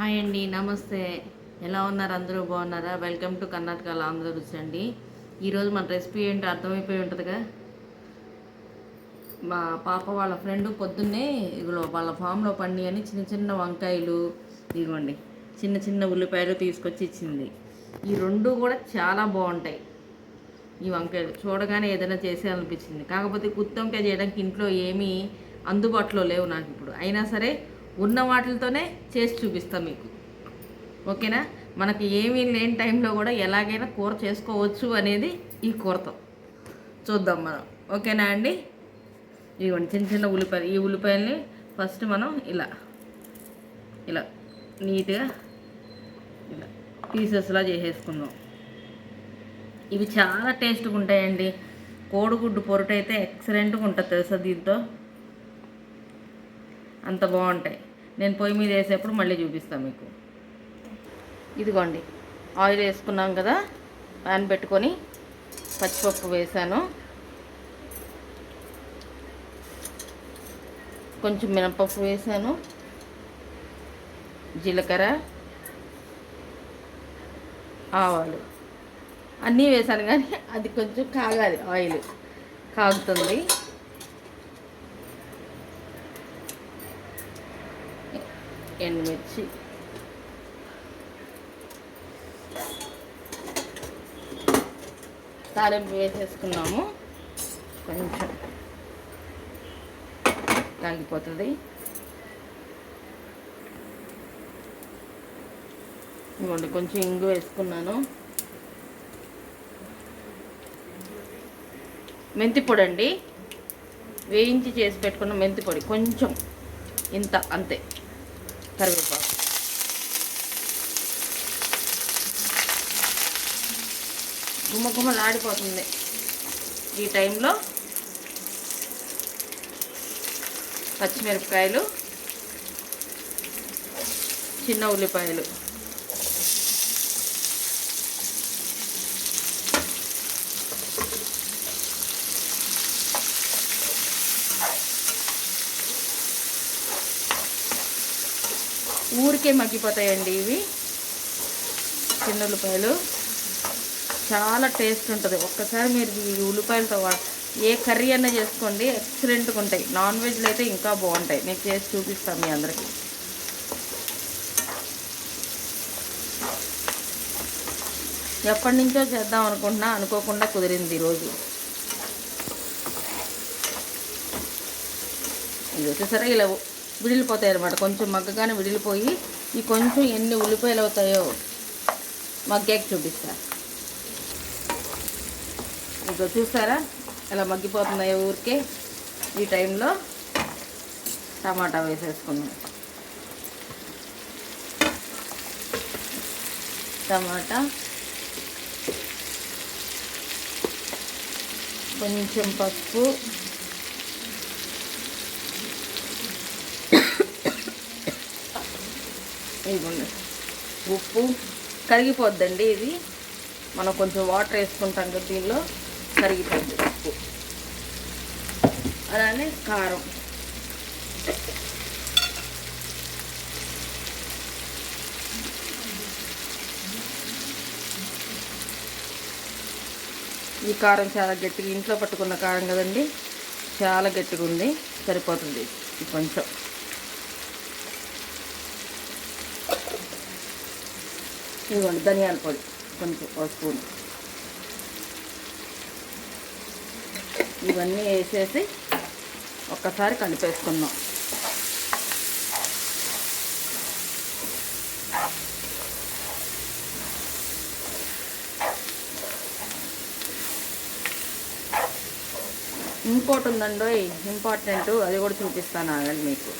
Hi అండి నమస్తే. ఎలా ఉన్నారు? అందరూ బాగున్నారా? వెల్కమ్ టు కర్ణాటక ఆంధ్ర రుచి అండి. ఈరోజు మన రెసిపీ ఏంటో అర్థమైపోయి ఉంటుందిగా. మా పాప వాళ్ళ ఫ్రెండ్ పొద్దున్నే ఇగో వాళ్ళ ఫామ్లో పండి అని చిన్న చిన్న వంకాయలు ఇదిగోండి చిన్న చిన్న ఉల్లిపాయలు తీసుకొచ్చి ఇచ్చింది. ఈ రెండు కూడా చాలా బాగుంటాయి. ఈ వంకాయలు చూడగానే ఏదైనా చేసేయాలనిపించింది. కాకపోతే గుత్తి వంకాయ చేయడానికి ఇంట్లో ఏమీ అందుబాటులో లేవు నాకు ఇప్పుడు. అయినా సరే ఉన్న వాటితోనే చేసి చూపిస్తాం మీకు. ఓకేనా? మనకి ఏమీ లేని టైంలో కూడా ఎలాగైనా కూర చేసుకోవచ్చు అనేది ఈ కూరతో. చూద్దాం మనం. ఓకేనా అండి? ఇదిగోండి చిన్న చిన్న ఉల్లిపాయలు ఈ ఉల్లిపాయల్ని ఫస్ట్ మనం ఇలా ఇలా నీట్గా ఇలా పీసెస్లా చేసేసుకుందాం. ఇవి చాలా టేస్ట్గా ఉంటాయండి. కోడిగుడ్డు పొరటైతే ఎక్సలెంట్గా ఉంటుంది తెలుసా దీంతో? అంత బాగుంటాయి. నేను పొయ్యి మీద వేసేప్పుడు మళ్ళీ చూపిస్తాను మీకు. ఇదిగోండి. ఆయిల్ వేసుకున్నాం కదా ప్యాన్ పెట్టుకొని పచ్చిపప్పు వేసాను. కొంచెం మినపప్పు వేసాను. జీలకర్ర ఆవాలు. అన్నీ వేసాను కానీ అది కొంచెం కాగాలి ఆయిల్ కాగుతుంది. ఎండుమిర్చి. తాలింపు వేసేసుకున్నాము. కొంచెం తాగిపోతుంది ఇవ్వండి కొంచెం ఇంగు వేసుకున్నాను. మెంతి పొడి అండి వేయించి చేసి పెట్టుకున్న మెంతి పొడి కొంచెం ఇంత అంతే. కరివేపాకు. గుమ్మ గుమ్మ ఆడిపోతుంది ఈ టైంలో. పచ్చిమిరపకాయలు చిన్న ఉల్లిపాయలు. ఊరికే మగ్గిపోతాయండి ఇవి. చిన్న ఉల్లిపాయలు చాలా టేస్ట్ ఉంటుంది. ఒక్కసారి మీరు ఈ ఉల్లిపాయలతో ఏ కర్రీ అన్నా చేసుకోండి ఎక్సలెంట్గా ఉంటాయి. నాన్ వెజ్లో అయితే ఇంకా బాగుంటాయి. నేను చేసి చూపిస్తాను మీ అందరికీ. ఎప్పటి నుంచో చేద్దాం అనుకుంటున్నా అనుకోకుండా కుదిరింది ఈరోజు. ఇది వచ్చేసరి ఇలా విడిలిపోతాయి అనమాట కొంచెం మగ్గగానే విడిలిపోయి ఈ కొంచెం ఎన్ని ఉల్లిపాయలు అవుతాయో మగ్గాక చూపిస్తా. ఇంకా చూసారా ఇలా మగ్గిపోతున్నాయి ఊరికే ఈ టైంలో టమాటా వేసేసుకున్నాం టమాటా కొంచెం పసుపు ఇదిగోండి ఉప్పు కరిగిపోద్దండి ఇది. మనం కొంచెం వాటర్ వేసుకుంటాం కదా దీనిలో కరిగిపోద్ది ఉప్పు. అలానే కారం. ఈ కారం చాలా గట్టిగా ఇంట్లో పట్టుకున్న కారం కదండి చాలా గట్టిగా ఉంది సరిపోతుంది. ఇది కొంచెం. ఇదిగోండి ధనియాల పొడి కొంచెం ఒక స్పూన్. ఇవన్నీ వేసేసి ఒక్కసారి కలిపేసుకున్నాం ఇంకోటి ఉందండి ఇంపార్టెంట్ అది కూడా చూపిస్తాను ఆగండి మీకు.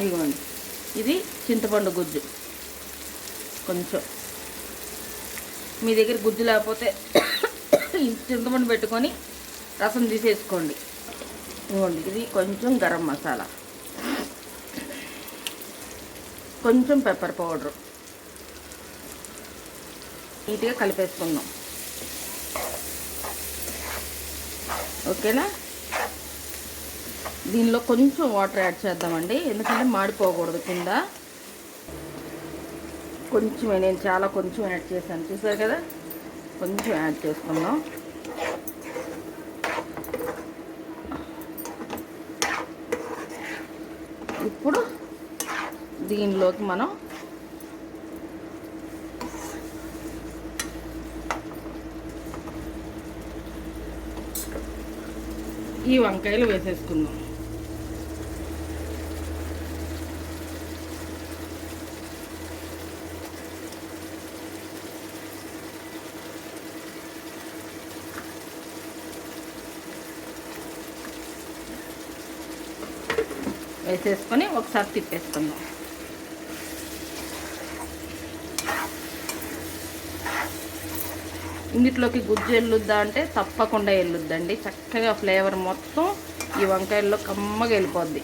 ఇదిగోండి ఇది చింతపండు గుజ్జు. కొంచెం. మీ దగ్గర గుజ్జు లేకపోతే చింతపండు పెట్టుకొని రసం తీసేసుకోండి. ఇవ్వండి ఇది కొంచెం గరం మసాలా. కొంచెం పెప్పర్ పౌడర్. నీట్గా కలిపేసుకుందాం. ఓకేనా? దీనిలో కొంచెం వాటర్ యాడ్ చేద్దామండి. ఎందుకంటే మాడిపోకూడదు కింద. కొంచెమే నేను చాలా కొంచెం యాడ్ చేశాను. చూసారు కదా? కొంచెం యాడ్ చేసుకుందాం. ఇప్పుడు దీనిలోకి మనం ఈ వంకాయలు వేసేసుకుందాం. వేసేసుకొని ఒకసారి తిప్పేసుకుందాం. ఇందులోకి గుజ్జు ఎల్లుద్దా అంటే తప్పకుండా ఎల్లుద్దండి. చక్కగా ఫ్లేవర్ మొత్తం ఈ వంకాయల్లో కమ్మగా వెళ్ళిపోద్ది.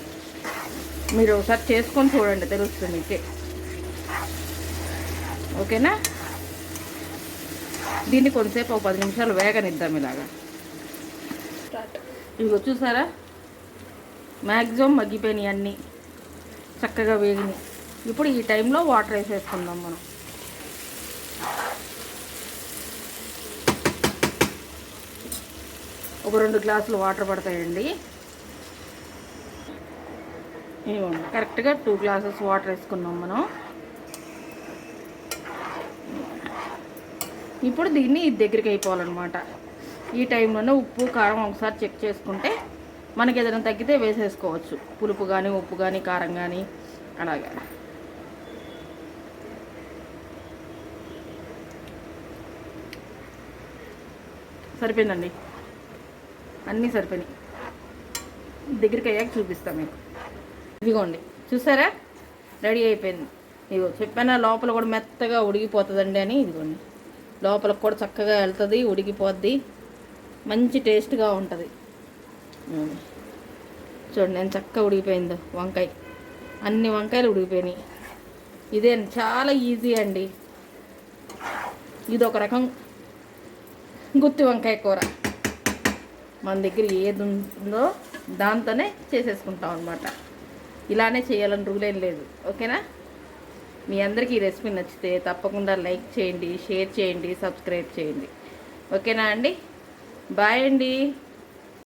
మీరు ఒకసారి చేసుకొని చూడండి తెలుస్తుంది మీకే. ఓకేనా? దీన్ని కొంతసేపు ఒక పది నిమిషాలు వేగనిద్దాం ఇలాగా. ఇదిగో చూసారా? మ్యాక్సిమం మగ్గిపోయినాయి అన్నీ. చక్కగా వేగినాయి. ఇప్పుడు ఈ టైంలో వాటర్ వేసేసుకుందాం మనం. ఒక రెండు గ్లాసులు వాటర్ పడతాయండి. ఇవ్వండి కరెక్ట్గా టూ గ్లాసెస్ వాటర్ వేసుకున్నాం మనం. ఇప్పుడు దీన్ని దగ్గరికి అయిపోవాలన్నమాట. ఈ టైంలోనే ఉప్పు కారం ఒకసారి చెక్ చేసుకుంటే మనకి ఏదైనా తగ్గితే వేసేసుకోవచ్చు. పులుపు కానీ ఉప్పు కానీ కారం కానీ అలాగే. సరిపోయిందండి? అన్నీ సరిపోయినాయి. దగ్గరికి అయ్యాక చూపిస్తాం మీకు. ఇదిగోండి. చూసారా? రెడీ అయిపోయింది. ఇదిగో చెప్పానా లోపల కూడా మెత్తగా ఉడికిపోతుందండి అని. ఇదిగోండి. లోపలకు కూడా చక్కగా వెళ్తుంది ఉడికిపోద్ది. మంచి టేస్ట్గా ఉంటుంది. చూడండి నేను చక్కగా ఉడికిపోయిందో వంకాయ. అన్ని వంకాయలు ఉడికిపోయినాయి. ఇదే చాలా ఈజీ అండి. ఇది ఒక రకం గుత్తి వంకాయ కూర. మన దగ్గర ఏది ఉందో దాంతోనే చేసేసుకుంటాం అనమాట ఇలానే చేయాలని రూల్ ఏం లేదు. ఓకేనా? మీ అందరికీ ఈ రెసిపీ నచ్చితే తప్పకుండా లైక్ చేయండి షేర్ చేయండి సబ్స్క్రైబ్ చేయండి. ఓకేనా అండి? బాయ్ అండి.